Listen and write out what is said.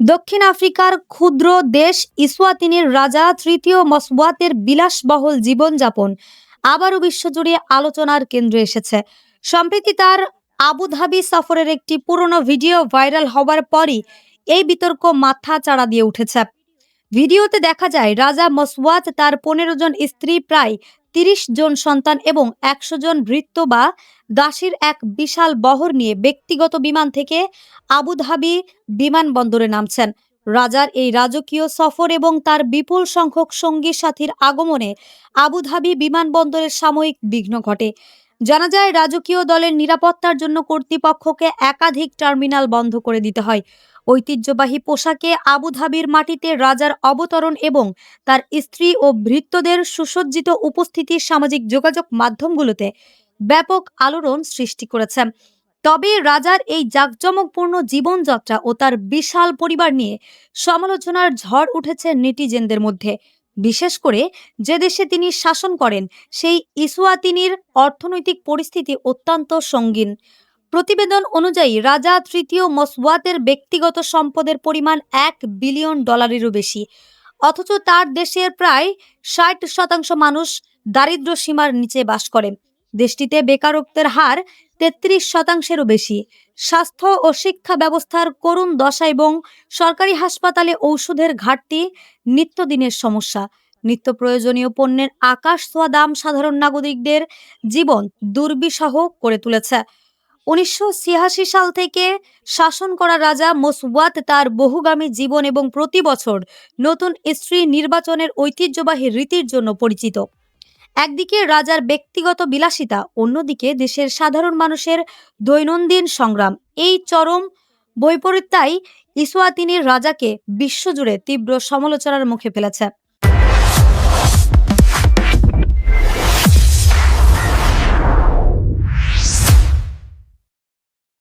দক্ষিণ আফ্রিকার ক্ষুদ্র দেশ ইসওয়াতিনির রাজা তৃতীয় মসওয়াতের বিলাসবহুল জীবনযাপন আবারও বিশ্বজুড়ে আলোচনার কেন্দ্রে এসেছে। সম্প্রতি তার আবুধাবি সফরের একটি পুরনো ভিডিও ভাইরাল হওয়ার পরই এই বিতর্ক মাথা চাড়া দিয়ে উঠেছে। ভিডিওতে দেখা যায়, রাজা মসওয়াত তার পনেরো জন স্ত্রী, প্রায় তিরিশ জন সন্তান এবং একশো জন ভৃত্য বা দাসীর এক বিশাল বহর নিয়ে ব্যক্তিগত বিমান থেকে আবুধাবি বিমানবন্দরে নামছেন। রাজার এই রাজকীয় সফর এবং তার বিপুল সংখ্যক সঙ্গী সাথীর আগমনে আবুধাবি বিমানবন্দরের সাময়িক বিঘ্ন ঘটে। জানা যায়, রাজকীয় দলের নিরাপত্তার জন্য কর্তৃপক্ষকে একাধিক টার্মিনাল বন্ধ করে দিতে হয়। ঐতিহ্যবাহী পোশাকে আবুধাবির মাটিতে রাজার অবতরণ এবং তার স্ত্রী ও ভৃত্যদের সুসজ্জিত উপস্থিতি সামাজিক যোগাযোগ মাধ্যমগুলোতে ব্যাপক আলোড়ন সৃষ্টি করেছে। তবে রাজার এই জাঁকজমকপূর্ণ জীবনযাত্রা ও তার বিশাল পরিবার নিয়ে সমালোচনার ঝড় উঠেছে নেটিজেনদের মধ্যে। বিশেষ করে যে দেশে তিনি শাসন করেন, সেই ইসুয়াতিনির অর্থনৈতিক পরিস্থিতি অত্যন্ত সঙ্গীন। প্রতিবেদন অনুযায়ী রাজা তৃতীয় মসওয়াতের ব্যক্তিগত সম্পদের পরিমাণ এক বিলিয়ন ডলারেরও বেশি। অথচ তার দেশের প্রায় ষাট শতাংশ মানুষ দারিদ্র্য সীমার নিচে বাস করে। দেশটিতে বেকারত্বের হার তেত্রিশ শতাংশেরও বেশি। স্বাস্থ্য ও শিক্ষা ব্যবস্থার করুণ দশা এবং সরকারি হাসপাতালে ঔষধের ঘাটতি নিত্যদিনের সমস্যা। নিত্য প্রয়োজনীয় পণ্যের আকাশ ছোঁয়া দাম সাধারণ নাগরিকদের জীবন দুর্বিষহ করে তুলেছে। উনিশশো ছিয়াশি সাল থেকে শাসন করা রাজা মোসওয়াত তার বহুগামী জীবন এবং প্রতি বছর নতুন স্ত্রী নির্বাচনের ঐতিহ্যবাহী রীতির জন্য পরিচিত। একদিকে রাজার ব্যক্তিগত বিলাসিতা, অন্যদিকে দেশের সাধারণ মানুষের দৈনন্দিন সংগ্রাম। এই চরম বৈপরীত্যাই ইসওয়াতিনির রাজাকে বিশ্বজুড়ে তীব্র সমালোচনার মুখে ফেলেছে।